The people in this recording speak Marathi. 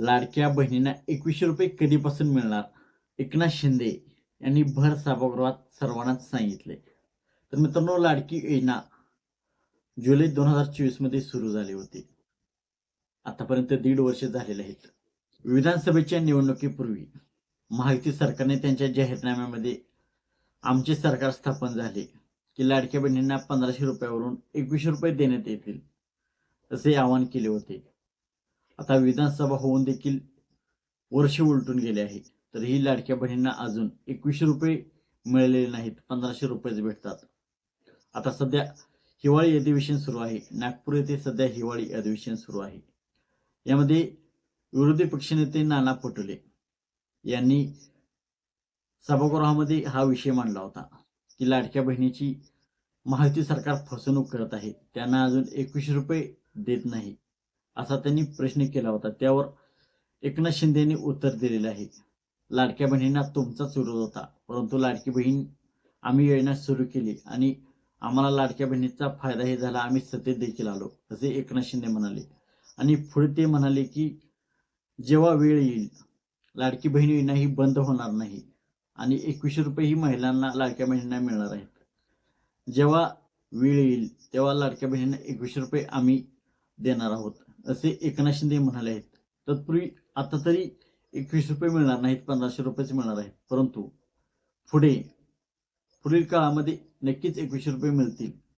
लाडक्या बहिणींना एकवीसशे रुपये कधीपासून मिळणार? एकनाथ शिंदे यांनी भर सभागृहात सर्वांनाच सांगितले. तर मित्रांनो लाडकी योजना जुलै दोन हजार चोवीसमध्ये सुरू झाली होती. आतापर्यंत दीड वर्ष झालेले आहेत. विधानसभेच्या निवडणुकीपूर्वी महायुती सरकारने त्यांच्या जाहीरनाम्यामध्ये आमचे सरकार स्थापन झाले की लाडक्या बहिणींना पंधराशे रुपयावरून एकवीसशे रुपये देण्यात येतील असे आवाहन केले होते. आता विधानसभा होऊन देखील वर्ष उलटून गेले आहे. तर ही लाडक्या बहिणींना अजून एकवीसशे रुपये मिळालेले नाहीत पंधराशे रुपयेच भेटतात. आता सध्या हिवाळी अधिवेशन सुरू आहे. नागपूर येथे सध्या हिवाळी अधिवेशन सुरू आहे. यामध्ये विरोधी पक्षनेते नाना पटोले यांनी सभागृहामध्ये हा विषय मांडला होता की लाडक्या बहिणीची महायुती सरकार फसवणूक करत आहे. त्यांना अजून एकवीसशे रुपये देत नाही. असा त्यांनी प्रश्न केला होता. त्यावर एकनाथ शिंदे यांनी उत्तर दिलेलं आहे. लाडक्या बहिणींना तुमचाच विरोध होता. परंतु लाडकी बहीण आम्ही योजना सुरू केली आणि आम्हाला लाडक्या बहिणीचा फायदाही झाला. आम्ही सत्तेत देखील आलो असे एकनाथ शिंदे म्हणाले. आणि पुढे ते म्हणाले की जेव्हा वेळ येईल लाडकी बहीण योजना ही बंद होणार नाही आणि एकवीसशे रुपये ही महिलांना लाडक्या बहिणींना मिळणार आहेत. जेव्हा वेळ येईल तेव्हा लाडक्या बहिणींना एकवीसशे रुपये आम्ही देणार आहोत. असे एकनाथ शिंदे म्हणाले आहेत. तत्पूर्वी आता तरी एकवीस रुपये मिळणार नाहीत पंधराशे रुपयेच मिळणार आहेत. परंतु पुढे पुढील काळामध्ये नक्कीच एकवीसशे रुपये मिळतील.